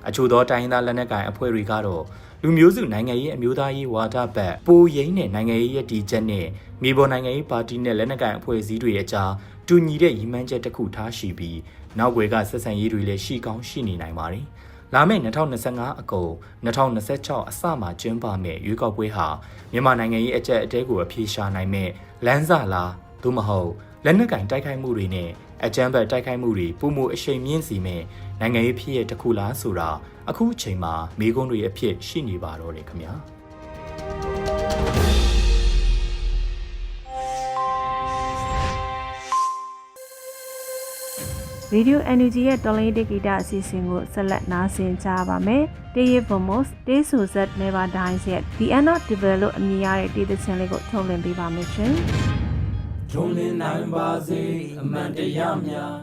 အချို့သောတိုင်းသားလက်နက်ကိုင်အဖွဲ့တွေကတော့လူမျိုးစုနိုင်ငံရေးအမျိုးသားရေးဝါဒဘက်ပိုရင်းတဲ့နိုင်ငံရေးရည်တည်ချက်နဲ့မြေပေါ်နိုင်ငံရေးပါတီနဲ့လက်နက်ကိုင်အဖွဲ့အစည်းတွေရဲ့ကြားတူညီတဲ့ရည်မှန်းချက်တစ်ခုထားရှိပြီးနောက်ွယ်ကဆက်ဆံရေးတွေလည်းရှိကောင်းရှိနေနိုင်ပါတယ်။ လာမယ့်2025အကုန်2026အစမှာကျင်းပမယ့်ရွေးကောက်ပွဲဟာမြန်မာနိုင်ငံရဲ့အကြက်အတဲကိုအပြေရှားနိုင်မဲ့လမ်းစာလားသို့မဟုတ်လက်နက်ကင်တိုက်ခိုက်မှုတွေနဲ့အကြမ်းဖက်တိုက်ခိုက်မှုတွေပုံမှုအရှိန်မြင့်စီမဲ့နိုင်ငံရေးဖြစ်ရတစ်ခုလားဆိုတာအခုအချိန်မှာမေးခွန်းတွေအဖြစ်ရှိနေပါတော့တယ်ခင်ဗျာ ရေဒီယို NUG ရဲ့တော်လိုင်းတေဂီတာအစီအစဉ်ကိုဆက်လက်နားဆင်ကြပါမယ်။တေးရဗမို့စ်တေးဆူဇက် Never Dies ရဲ့ The End of Devil လို့အမည်ရတဲ့တေးသချင်းလေးကိုထုတ်လွှင့်ပေးပါမယ်ရှင်။ထုံးလင်းနိုင်ပါစေအမှန်တရားများ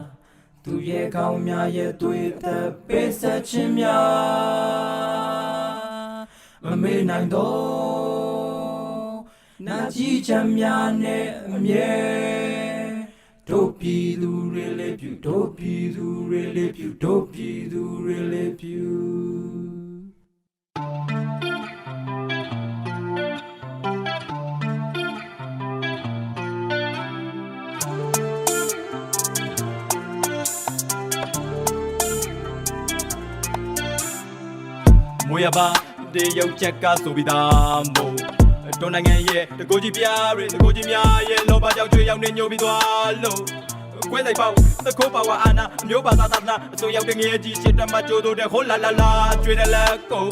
သူရဲ့ကောင်းများရဲ့တွေ့သက်ပေးဆက်ခြင်းများမမေ့နိုင်တော့နာကြည့်ချမ်းများနဲ့အမြဲ တို့ပြည်သူတွေလေးပြုတို့ပြည်သူတွေလေးပြုတို့ပြည်သူတွေလေးပြုမွေရပါတေရုပ်ချက်ကဆိုပြီးသားမို့ တော်နိုင်ငံရဲ့တကိုကြီးပြားတွေတကိုကြီးများရဲ့လောဘကြောင့်ကြွေရောက်နေညိုပြီးသွားလို့ကွဲတိုက်ပေါက်သခိုးပါဝါအာနာအမျိုးပါသာသာနာအစိုးရောက်တဲ့ငယ်ကြီးချစ်တမကြိုးတို့တဲ့ဟိုလာလာလာကြွေတဲ့လက်ကို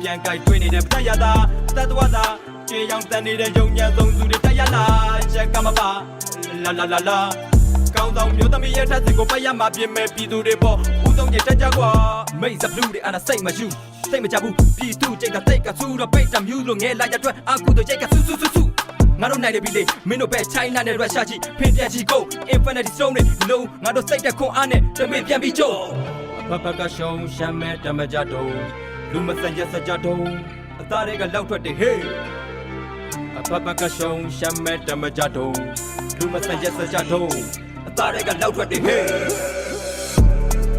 ပြန်ကြိုက်တွေ့နေတဲ့ပတရတာတတ်တော်သာကြွေရောက်တန်နေတဲ့ယုံညံဆုံးသူတွေတက်ရလာချက်ကမပါလာလာလာလာ ကောင်းဆောင်မျိုးသမီးရဲ့ထက်စင်ကိုပတ်ရမှာပြင်မဲ့ပြည်သူတွေပေါ့ဦးဆုံးကြီးတက်ကြကွာမိတ်စဘလူးတွေအနာစိတ်မယူစိတ်မကြဘူးပြည်သူကြိတ်ကတိတ်ကဆူတော့ပိတ်တမ်ယူလို့ငဲလာရအတွက်အခုတို့ကြိတ်ကဆူဆူဆူဆူငါတို့နိုင်တယ်ပြီလေမင်းတို့ပဲ China နဲ့ Russia ကြီးဖင်ပြန်ကြီးကို Infinity Stone တွေလုံးငါတို့စိတ်တက်ခွန်အားနဲ့တမင်ပြန်ပြီးကြို့ဘဘကရှုံးရှမ်းမဲ့တမကြတုံးလူမစံရစကြတုံးအသားတွေကလောက်ထွက်တယ်ဟေးအဘဘကရှုံးရှမ်းမဲ့တမကြတုံးလူမစံရစကြတုံး အသားတွေကလောက်ထွက်တယ်ဟေး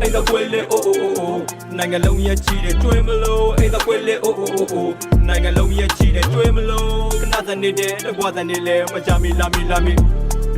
အိမ်သာကွယ်လေအိုအိုအိုအိုနိုင်ငံလုံးရဲ့ချီတဲ့ကျွေးမလို့အိမ်သာကွယ်လေအိုအိုအိုအိုနိုင်ငံလုံးရဲ့ချီတဲ့ကျွေးမလို့ခဏစနေတဲ့တကွာစနေလေမကြမီလာမီလာမီ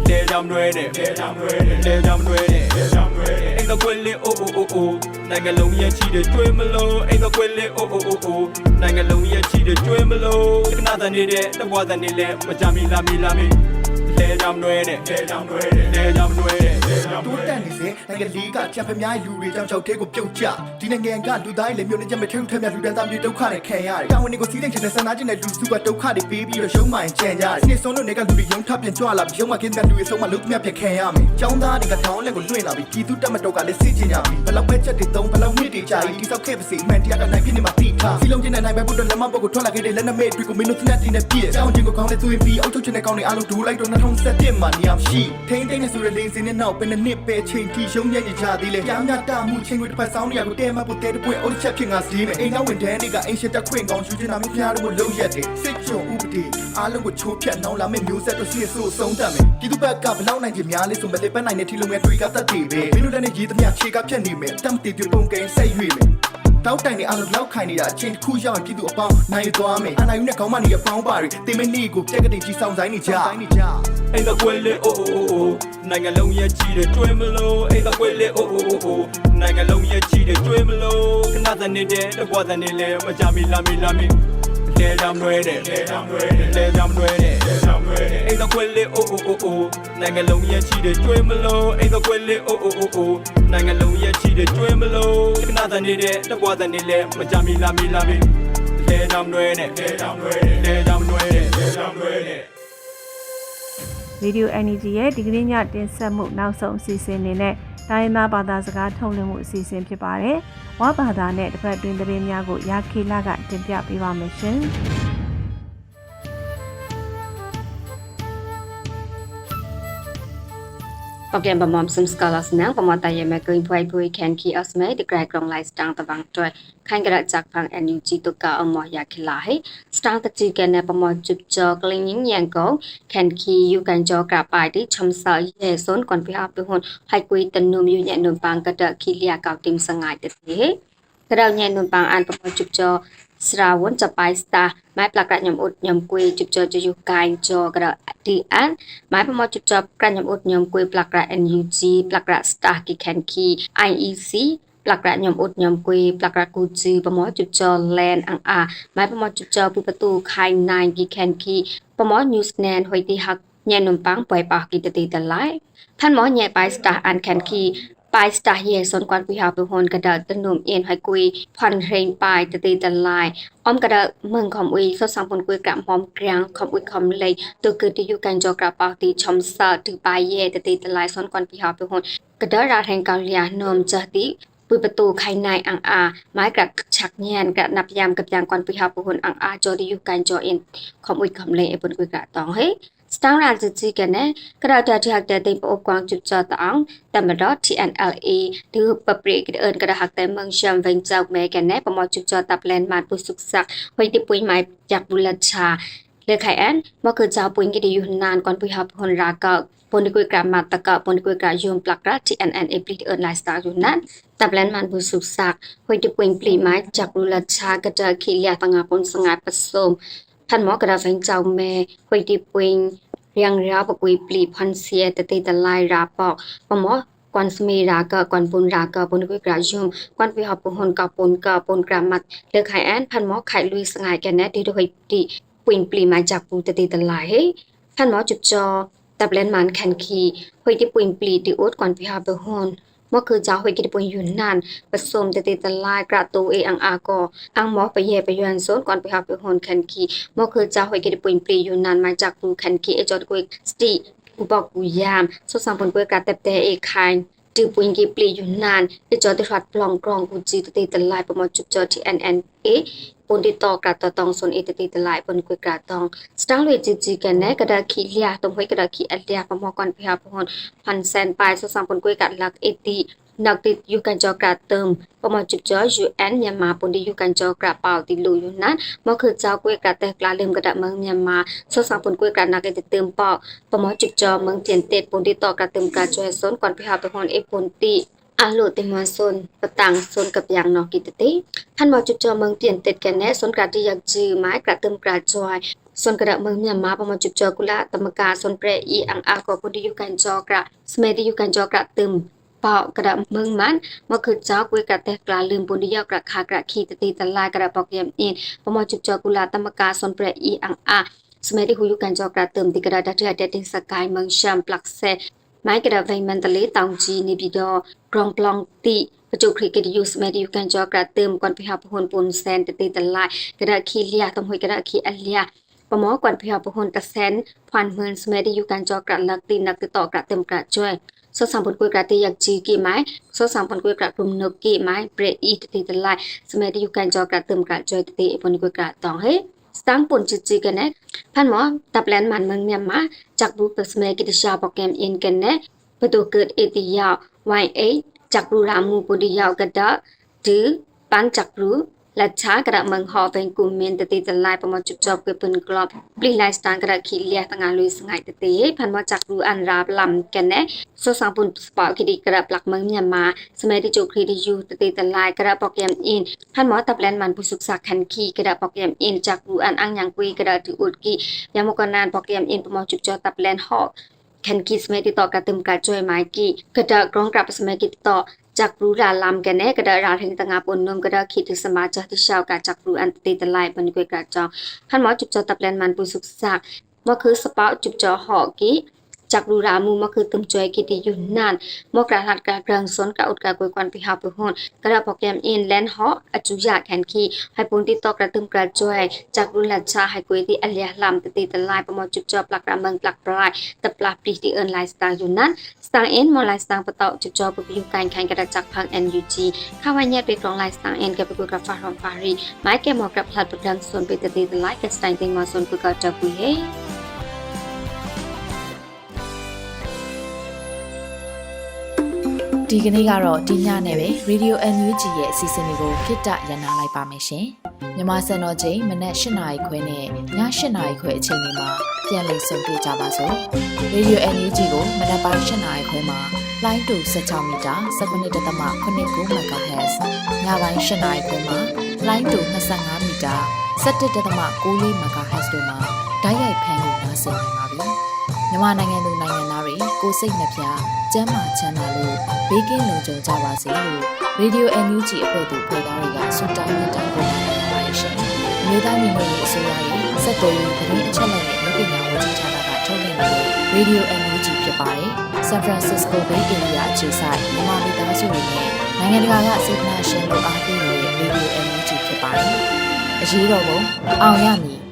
လေကြောင်ရွဲတဲ့လေကြောင်ရွဲတဲ့လေကြောင်ရွဲတဲ့လေကြောင်ရွဲတဲ့အိမ်သာကွယ်လေအိုအိုအိုအိုနိုင်ငံလုံးရဲ့ချီတဲ့ကျွေးမလို့အိမ်သာကွယ်လေအိုအိုအိုအိုနိုင်ငံလုံးရဲ့ချီတဲ့ကျွေးမလို့ခဏစနေတဲ့တကွာစနေလေမကြမီလာမီလာမီ လေကြောင်ရွဲတဲ့လေကြောင်ရွဲတဲ့လေကြောင်ရွဲတဲ့လေကြောင်တိုးတက်နေစေနိုင်ငံလေးကကြံဖျားလူတွေကြောင့်ချောက်သေးကိုပြုတ်ကျဒီနိုင်ငံကလူသားတွေလည်းမျိုးနေချက်မထုံထက်မြလူတန်းသားမျိုးဒုက္ခနဲ့ခံရတယ်တာဝန်တွေကိုစီးတဲ့ချင်တဲ့ဆန္ဒချင်းတဲ့လူစုကဒုက္ခတွေပေးပြီးတော့ရုံးမှန်ကြံကြတယ်နေဆုံးလို့နေကလူတွေရုံးထပ်ပြန်ကြွလာပြီးရုံးမှကင်းတဲ့လူတွေဆုံးမလုံးမြတ်ဖြစ်ခံရမယ်ចောင်းသားတွေကထောင်းလက်ကိုလွှင့်လာပြီးပြည်သူတက်မတော့ကလည်းစစ်ချင်ကြပြီဘလောက်ပဲချက်တွေသုံးဘလောက်မြစ်တွေကြာပြီးတိစောက်ခဲ့ပါစေအမှန်တရားကနိုင်ဖြစ်နေမှာတိထားစီလုံးချင်းနဲ့နိုင်ပဲဘုဒ္ဓလက်မပုတ်ကိုထွက်လာခဲ့တဲ့လက်နမိတ်တွေကိုမင်းတို့သနတ်တင်နဲ့ပြည့်ကျောင်းချင်းကိုကောင်းတဲ့သူရင်ပြီးအုပ်ချုပ်ချင်တဲ့ကောင်းတွေအားလုံးဒူလိုက်တော့2017မှာနေရာရှိထိန်းသိမ်းနေဆိုတဲ့လိန်စင်နဲ့နောက်ပဲနှစ်ပဲချိန်တီရုံးညံ့ညကြသေးလေကြောင်းညတာမှုချင်းတွေတစ်ဖက်ဆောင်နေရကိုတဲမဖို့တဲတပွင့်အုပ်ချက်ဖြစ်ငါစီးမယ်အိမ်နောက်ဝင်တန်းတွေကအိမ်ရှက်တက်ခွင့်ကောင်းရှူချင်တာမျိုးဖျားတို့လုံးရက်တယ်စိတ်ချုံဥပဒေအားလုံးကိုချိုးဖြတ်နောင်လာမယ့်မျိုးဆက်တို့စီဆိုးဆုံးတတ်မယ်ဒီသူဘက်ကဘလောက်နိုင်ချင်များလဲဆိုမလေးပန်းနိုင်တဲ့ထီလုံးငယ်တွေကတတ်တည်ပဲမင်းတို့လည်းရေးသမျှခြေကဖြတ်နေမယ်တမ်းတည်ပြပုံကိန်းဆက်ရွေ့မယ် တောက်တိုင်နေအလုံးလောက်ခိုင်နေတာအချင်းတစ်ခုရောက်ရင်ပြည်သူအပေါင်းနိုင်သွားမယ်အနိုင်ယူနဲ့ခေါင်းမနေရပေါင်းပါတွေတင်မနေကိုပြက်ကတိကြီးဆောင်ဆိုင်နေကြဆိုင်နေကြအိမ်သာကွယ်လေအိုအိုအိုအိုနိုင်ငံလုံးရဲ့ကြီးတဲ့ကျွေးမလို့အိမ်သာကွယ်လေအိုအိုအိုအိုနိုင်ငံလုံးရဲ့ကြီးတဲ့ကျွေးမလို့ခဏစနေတဲ့တကွာစနေလေမကြမီလာမီလာမီလေကြောင်ရွဲတဲ့လေကြောင်ရွဲတဲ့လေကြောင်ရွဲတဲ့လေ နိုင်ငံလုံးရဲ့ကြီးတဲ့ကျွေးမလို့အိမ်သာကွယ်လေအိုအိုအိုအိုနိုင်ငံလုံးရဲ့ကြီးတဲ့ကျွေးမလို့ခဏစနေတဲ့တကွာစနေလေမကြမီလာမီလာမီလေကြောင်ရွဲတဲ့လေကြောင်ရွဲတဲ့လေကြောင်ရွဲတဲ့လေကြောင်ရွဲတဲ့ရေဒီယို NUG ရဲ့ဒီကနေ့ညတင်ဆက်မှုနောက်ဆုံးအစီအစဉ်အနေနဲ့တိုင်းရင်းသားဘာသာစကားထုတ်လွှင့်မှုအစီအစဉ်ဖြစ်ပါတယ်။ဝါဘာသာနဲ့တစ်ဖက်တွင်သတင်းများကိုရာခေလာကတင်ပြပေးပါမယ်ရှင်။ បងកំបំសំស្កលស្នងបំតយមេកឹងផ្វៃភួយខេនគីអស្មេតក្រៃក្រុងឡៃស្តាំងតវងត្រយខាញ់ក្រចាក់ផាំងអេនយូជីតកអមយ៉ាខឡៃស្តាំងតជីកែណែបំជុបចកលិញយ៉ាងកងខេនគីយូកានចក្រាបាយទីឈំសើយេសុនកនពីអបទុនហើយគួយតនុមយូញ៉ែនុមបាងកតគីលៀកៅទីមសងាយទេរៅញ៉ែនុមបាងអានបំជុបច ស្រាវុនចបាយស្តាម៉ែប្លាក្រាញញុំអ៊ុតញុំគួយជុបជជយុកាយជក្រទីអានម៉ែប្រមកជុបជក្រាញញុំអ៊ុតញុំគួយប្លាក្រា NUG ប្លាក្រាស្តាគីខេនគី IEC ប្លាក្រាញញុំអ៊ុតញុំគួយប្លាក្រាគូជីប្រមកជុបជលែនអង្អាម៉ែប្រមកជុបជពីបតូខៃណៃគីខេនគីប្រមក News Nan ហុយទីហាក់ញ៉ែនំប៉ាំងបុយប៉ះគីតទីតឡៃថានមកញ៉ែបាយស្តាអានខេនគី ปายสตาเยสนกวนกุยหาไปฮอนกระดาตนุมเอ็นหอยกุยพันเรนปลายตะตีตันลายอ้อมกระดาเมืองของอุยสดสังพลกุยกระหอมเกรียงของอุยคอมเลยตัวเกิดที่อยู่กันจอกระปากตีชมสาถือปายเยตะตีตันลายสนกวนกุยหาไปฮอนกระดาราแทงกาเลียนมจะติุยประตูไข่นายอังอาไม้กระฉักเงียนกระนับยามกับยางกวนปิหาปุหนอังอาจอดีอยู่กันจอเอ็นของอุยขอมเลยไอปนกุยกระตองเฮ้ ပ်ဟွန်ရာကပွန်ဒီကွေကမတ်တကပွန်ဒီကွေကယုံပလကရာ TNN အပလီအွန်လိုင်းစတာယူနန်တပ်လန်မန်ဘူဆုဆက်ဟွိတပွင့်ပလီမိုက်ဂျက်ရူလချာကတခီလျာတငါပွန်စငါပစုံဖန်မောကရာဖင်ချောင်းမဲဟွိတိပွင့်រៀងរា រៀងរាបកុយព្លីផនសៀតតេតឡៃរាបកប្រមោះគន់ស្មីរាកគន់ពុនរាកពុនគួយក្រាយមគន់វិហពុហ៊ុនកពុនកពុនក្រាមាត់លើខៃអានផាន់មកខៃលុយស្ងាយកណេទីរហិទីពុញព្លីម៉ាចាប់ពូតតេតឡៃហេផាន់មកជុបចតាប់លែនម៉ានខានគីហុយទីពុញព្លីទីអ៊ូតគន់វិហពុហ៊ុន มื่อคือจ้าหวยกิตปุ่ยยุนนันผสมเตติตลายกระตูเออังอากออังหมอไปเยไปยันโซนก่อนไปหาไปหอนคันคีเมื่อคือจ้าหวยกิตปุ่ยปรียุนนันมาจากกูคันคีเอจอดกุยสติกูบอกกูยามสุดสังผลกุยกระเตบแต่เอคายจือปุ่ยกีปลียุนนานเอจอดติดรัดปลองกรองกูจีติติตลายประมอจุบจอที่แอนเอ็นเอ ปุ่นติดต่อกัดตอตองส่วนอิตติตลายปุ่นกุยกัดตองสตางลุจิจีกันแนกระดาขี้เลียตรงห้วยกระดาขีอัดเลียพมอกันพยาพนพันแสนปลายสสามปุ่นกุยกัดลักเอตินักติดยุกันจอกระเติมประมาจุดจอยูเอ็นยามาปุ่นดียุกันจอกระเป่าติดลูอยู่นั้นมอคือเจ้ากุยกระแต่กลาเลืมกระดาเมืองยามาสสามปุ่นกุยกัดนักติดเติมปอกประมาจุดจอเมืองเจียนเต็ดปุ่นติต่อกระเติมกระจอยสนก่อนพยาพนเอปุ่นติ อาลูเตมอนซนประตังซนกับอย่างนอกิตติท่านมาจุดจอเมืองเจียนเต็ดแกันแน่ซนกระที่อยากจือไม้กระเติมกระจอยส่วนกระเมืองเมียนมาประมาณจุดจอกุละตมกาส่วนเปรอีอังอากอปุ่นที่อยู่กันจอกระสมัยที่อยู่กันจอกระเติมเปอกระเมืองมันมาคือเจ้ากวยกระแตกลาลืมปุนดิยกระคากระขีตตีตะลายกระปอกเยมอินประมาจุบจอกุลาตมกาสนเปรอีอังอาสมัยที่หูยุกันจอกระเติมติกระดัตเดติงสกายเมืองชัมปลักเซ Migravay Mentally តောင်ជីနေပြီးတော့ Grong Plong ទីបច្ចុប្បន្នគេយូស្មេរីកាន់ចោក្រាទើមគាត់ពិហពហ៊ុនពុនសែនតេតេតឡាយក្រាខីលះតំហុយក្រាខីអលះប្រមោគាត់ពិហពហ៊ុនកសែនផាន់ហ៊ុនស្មេរីយូកាន់ចោក្រាលកទីណកតក្រាទើមក្រាជួយសូសំពនគួយក្រាទីយ៉ាងជីគីម៉ៃសូសំពនគួយក្រាព្រំនុគីម៉ៃប្រេអ៊ីតេតេតឡាយស្មេរីយូកាន់ចោក្រាទើមក្រាជួយតេអ៊ីពនគួយក្រាតងហេ สร้างปุ่นจิจิกันเนพันหมอตับแลนมันเมืองเมียมาจากบูเปิสเมกิตชาโปรแกรมเอ็นกันเนประตูเกิดเอติยาวไวเอจากบูรามูปุริยาวกระดะหรือปังจากบู และช้ากระเมืองหอเป็นกุมเมนตติตลายประมาณจุดจบเกือบปืนกลอบปลีไลสตางกระขีเลียต่างงานลุยสงายตติพันมาจากรูอันราบลำกันเน่โซสังปุ่นสปอร์คดีกระปลักเมืองเมียนมา สมัยที่จูครีดิยูตติตลายกระปอกแยมอิน พันหมอตับแลนมันผู้ศึกษาคันคีกระปอกแยมอินจากรูอันอังยังกุยกระถืออุดกียามกนานปอกแยมอินประมาณจุดจบตับแลนหอคันกีสมัยติดต่อการเติมการจ่วยไม้กีกระดากรองกลับสมัยกิตต่อ จักรูราลามกันเนกระดาราถึงตงาปนนมกระดาขีดถึงสมาจที่ชาวกาจักรูอันตีตะไลบันกวยกระจองท่านหมอจุบจอตับแลนมันปุสุกสักว่าคือสปาจุบจอหอกีจักรูรามูมาคือตึมจอยกิติยุนนานมอกระหัดกระเกรงสนกระอุดกระกวยกวนพิหาปุหนกระโปรแกรมอินแลนฮออจุยาแคนคีให้ปุ่นติตอกระตึมกระจอยจักรูลัดชาให้กวยที่อเลียลำตีตะไลประมอจุบจอปลักระเมืองปลักปลายตะปลาปีที่เอินไลสตาร์อยู่นั้น stang en mo lai stang patau chu jo bu bi kan kan ka chak phang en yu chi kha wa nya pe klong lai stang en ka bu ka fa rom fa ri mai ke mo ka phat program son pe te te lai ka stang ting mo son ku ka ta bu he ဒီကနေ့ကတော့ဒီညနဲ့ပဲ Radio NUG ရဲ့အစီအစဉ်လေးကိုခਿੱတရနာလိုက်ပါမယ်ရှင်။ မြမစံတော်ချိန်မနက်၈နာရီခွဲနဲ့ည၈နာရီခွဲအချိန်တွေမှာပြန်လည်ဆုံတွေ့ကြပါစို့။ Radio NUG ကိုမနက်ပိုင်း၈နာရီခွဲမှာလိုင်းတူ16မီတာ19.8 MHz ညပိုင်း၈နာရီခွဲမှာလိုင်းတူ25မီတာ17.6 MHz တို့မှာဓာတ်ရိုက်ဖမ်းလို့နိုင်စေနိုင်ပါပြီ။မြန်မာနိုင်ငံသူနိုင်ငံသားတွေကိုစိတ်နှပြကျန်းမာချမ်းသာလို့ဘေးကင်းလုံခြုံကြပါစေလို့ Radio NUG အဖွဲ့သူဖေသားတွေကဆုတောင်းမြတ်တာပို့နေပါတယ်ရှင်။ မြေသားညီမတွေအစိုးရရဲ့စက်တော်ရင်သတင်းအချက်အလက်တွေလုပ်ပညာဝန်ကြီးဌာနကထုတ်လွှင့်နေတဲ့ Radio NUG ဖြစ်ပါတယ်။ San Francisco Bay Area အခြေစိုက်မြန်မာမိသားစုတွေနဲ့နိုင်ငံတကာကစေတနာရှင်တို့အားပေးနေတဲ့ Radio NUG ဖြစ်ပါတယ်။အရေးတော်ပုံအောင်ရမည်